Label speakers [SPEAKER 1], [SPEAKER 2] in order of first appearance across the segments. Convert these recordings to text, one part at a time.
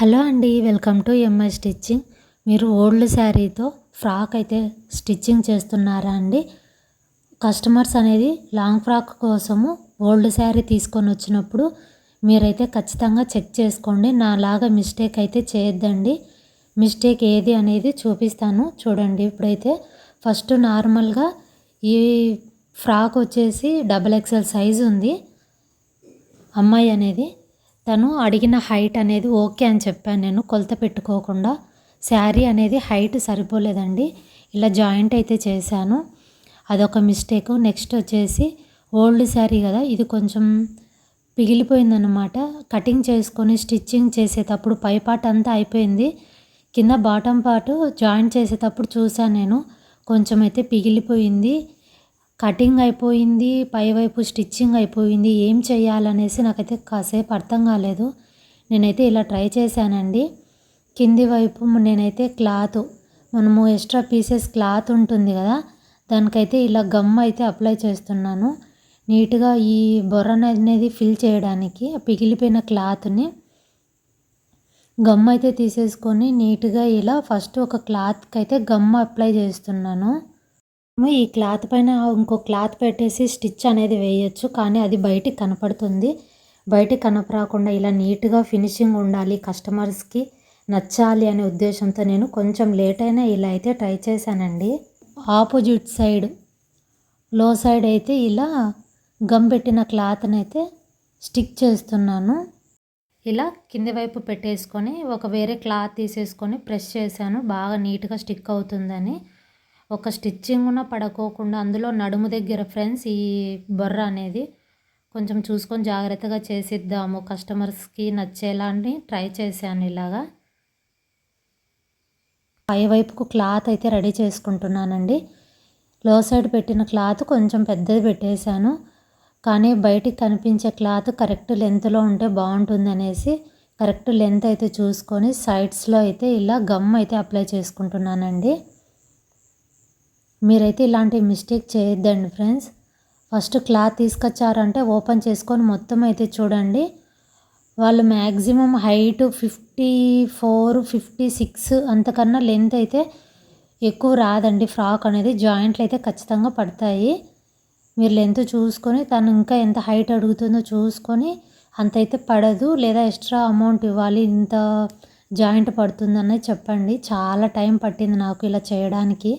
[SPEAKER 1] Hello అండి welcome to MI stitching మీరు old శారీతో ఫ్రాక్ అయితే స్టిచ్చింగ్ చేస్తున్నారా అండి? కస్టమర్స్ అనేది లాంగ్ ఫ్రాక్ కోసము ఓల్డ్ శారీ తీసుకొని వచ్చినప్పుడు మీరైతే ఖచ్చితంగా చెక్ చేసుకోండి. నాలాగా మిస్టేక్ అయితే చేయొద్దండి. మిస్టేక్ ఏది అనేది చూపిస్తాను చూడండి. ఇప్పుడైతే ఫస్ట్ నార్మల్గా ఈ ఫ్రాక్ వచ్చేసి డబల్ ఎక్సెల్ సైజు ఉంది. అమ్మాయి అనేది తను అడిగిన హైట్ అనేది ఓకే అని చెప్పాను నేను కొలత పెట్టుకోకుండా. శారీ అనేది హైట్ సరిపోలేదండి. ఇలా జాయింట్ అయితే చేశాను. అదొక మిస్టేక్. నెక్స్ట్ వచ్చేసి ఓల్డ్ శారీ కదా ఇది కొంచెం పిగిలిపోయిందనమాట కటింగ్ చేసుకొని స్టిచ్చింగ్ చేసేటప్పుడు పై పార్ట్ అంతా అయిపోయింది. కింద బాటం పార్ట్ జాయింట్ చేసేటప్పుడు చూసాను నేను కొంచెం అయితే పిగిలిపోయింది. కటింగ్ అయిపోయింది పైవైపు స్టిచ్చింగ్ అయిపోయింది ఏం చేయాలనేసి నాకైతే కాసేపు అర్థం కాలేదు. నేనైతే ఇలా ట్రై చేశానండి. కింది వైపు నేనైతే క్లాత్ మనము ఎక్స్ట్రా పీసెస్ క్లాత్ ఉంటుంది కదా దానికైతే ఇలా గమ్ అయితే అప్లై చేస్తున్నాను. నీట్గా ఈ బొర్ర అనేది ఫిల్ చేయడానికి పిగిలిపోయిన క్లాత్ని గమ్ అయితే తీసేసుకొని నీట్గా ఇలా ఫస్ట్ ఒక క్లాత్కి అయితే గమ్ అప్లై చేస్తున్నాను. ఈ క్లాత్ పైన ఇంకో క్లాత్ పెట్టేసి స్టిచ్ అనేది వేయచ్చు కానీ అది బయటికి కనపడుతుంది. బయటికి కనపరాకుండా ఇలా నీట్గా ఫినిషింగ్ ఉండాలి కస్టమర్స్కి నచ్చాలి అనే ఉద్దేశంతో నేను కొంచెం లేట్ అయినా ఇలా అయితే ట్రై చేశానండి. ఆపోజిట్ సైడ్లో సైడ్ అయితే ఇలా గమ్ పెట్టిన క్లాత్ని అయితే స్టిక్ చేస్తున్నాను. ఇలా కింది వైపు పెట్టేసుకొని ఒక వేరే క్లాత్ తీసేసుకొని ప్రెస్ చేశాను బాగా నీట్గా స్టిక్ అవుతుందని. ఒక స్టిచ్చింగ్న పడుకోకుండా అందులో నడుము దగ్గర ఫ్రెండ్స్ ఈ బొర్ర అనేది కొంచెం చూసుకొని జాగ్రత్తగా చేసిద్దాము. కస్టమర్స్కి నచ్చేలా అని ట్రై చేశాను ఇలాగా. పై వైపుకు క్లాత్ అయితే రెడీ చేసుకుంటున్నానండి. లో సైడ్ పెట్టిన క్లాత్ కొంచెం పెద్దది పెట్టేశాను. కానీ బయటికి కనిపించే క్లాత్ కరెక్ట్ లెంత్లో ఉంటే బాగుంటుంది అనేసి కరెక్ట్ లెంత్ అయితే చూసుకొని సైడ్స్లో అయితే ఇలా గమ్ అయితే అప్లై చేసుకుంటున్నానండి. మీరైతే ఇలాంటి మిస్టేక్ చేయొద్దండి ఫ్రెండ్స్. ఫస్ట్ క్లాత్ తీసుకొచ్చారంటే ఓపెన్ చేసుకొని మొత్తం అయితే చూడండి. వాళ్ళు maximum height fifty four fifty six అంతకన్నా లెంత్ అయితే ఎక్కువ రాదండి. ఫ్రాక్ అనేది జాయింట్లు అయితే ఖచ్చితంగా పడతాయి. మీరు లెంత్ చూసుకొని తను ఇంకా ఎంత హైట్ అడుగుతుందో చూసుకొని అంత అయితే పడదు. లేదా ఎక్స్ట్రా అమౌంట్ ఇవ్వాలి ఇంత జాయింట్ పడుతుందనే చెప్పండి. చాలా టైం పట్టింది నాకు ఇలా చేయడానికి.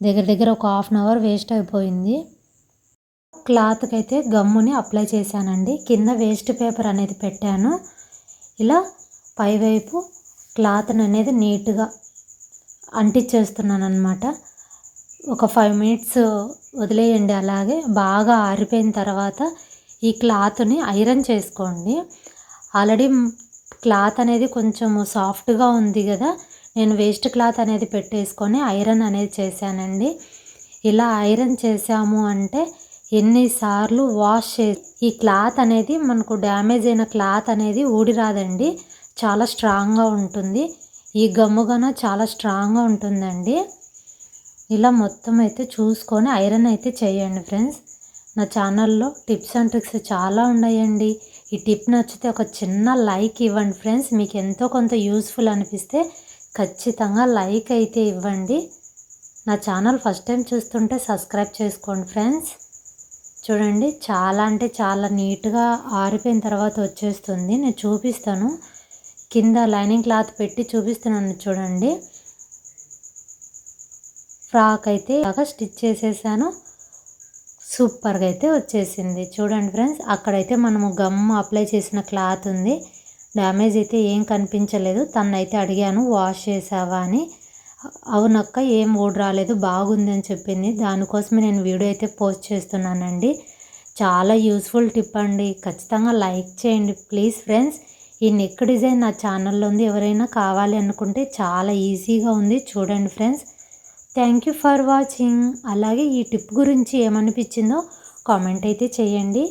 [SPEAKER 1] దగ్గర దగ్గర ఒక హాఫ్ అన్ అవర్ వేస్ట్ అయిపోయింది. క్లాత్కి అయితే గమ్ముని అప్లై చేశానండి. కింద వేస్ట్ పేపర్ అనేది పెట్టాను. ఇలా పైవైపు క్లాత్ని అనేది నీట్గా అంటించేస్తున్నాను అనమాట ఒక ఫైవ్ మినిట్స్ వదిలేయండి అలాగే. బాగా ఆరిపోయిన తర్వాత ఈ క్లాత్ని ఐరన్ చేసుకోండి. ఆల్రెడీ క్లాత్ అనేది కొంచెం సాఫ్ట్గా ఉంది కదా. నేను వేస్ట్ క్లాత్ అనేది పెట్టేసుకొని ఐరన్ అనేది చేశానండి. ఇలా ఐరన్ చేసాము అంటే ఎన్నిసార్లు వాష్ చే ఈ క్లాత్ అనేది మనకు డ్యామేజ్ అయిన క్లాత్ అనేది ఊడిరాదండి చాలా స్ట్రాంగ్గా ఉంటుంది. ఈ గమ్ముగాన చాలా స్ట్రాంగ్గా ఉంటుందండి. ఇలా మొత్తం అయితే చూసుకొని ఐరన్ అయితే చేయండి ఫ్రెండ్స్. నా ఛానల్లో టిప్స్ అండ్ ట్రిక్స్ చాలా ఉన్నాయండి. ఈ టిప్ నచ్చితే ఒక చిన్న లైక్ ఇవ్వండి ఫ్రెండ్స్. మీకు ఎంతో కొంత యూస్ఫుల్ అనిపిస్తే ఖచ్చితంగా లైక్ అయితే ఇవ్వండి. నా ఛానల్ ఫస్ట్ టైం చూస్తుంటే సబ్స్క్రైబ్ చేసుకోండి ఫ్రెండ్స్. చూడండి చాలా అంటే చాలా నీట్గా ఆరిపోయిన తర్వాత వచ్చేస్తుంది. నేను చూపిస్తాను. కింద లైనింగ్ క్లాత్ పెట్టి చూపిస్తున్నాను చూడండి. ఫ్రాక్ అయితే బాగా స్టిచ్ చేసేసాను. సూపర్గా అయితే వచ్చేసింది. చూడండి ఫ్రెండ్స్ అక్కడైతే మనము గమ్ అప్లై చేసిన క్లాత్ ఉంది. డ్యామేజ్ అయితే ఏం కనిపించలేదు. తనైతే అడిగాను వాష్ చేసావా? అని. అవునక్క ఏం ఓడి రాలేదు బాగుంది అని చెప్పింది. దానికోసమే నేను వీడియో అయితే పోస్ట్ చేస్తున్నానండి. చాలా యూస్ఫుల్ టిప్ అండి. ఖచ్చితంగా లైక్ చేయండి ప్లీజ్ ఫ్రెండ్స్. ఈ నెక్ డిజైన్ నా ఛానల్లో ఉంది. ఎవరైనా కావాలి అనుకుంటే చాలా ఈజీగా ఉంది. చూడండి friends. Thank you for watching. అలాగే ఈ టిప్ గురించి ఏమనిపించిందో కామెంట్ అయితే చేయండి.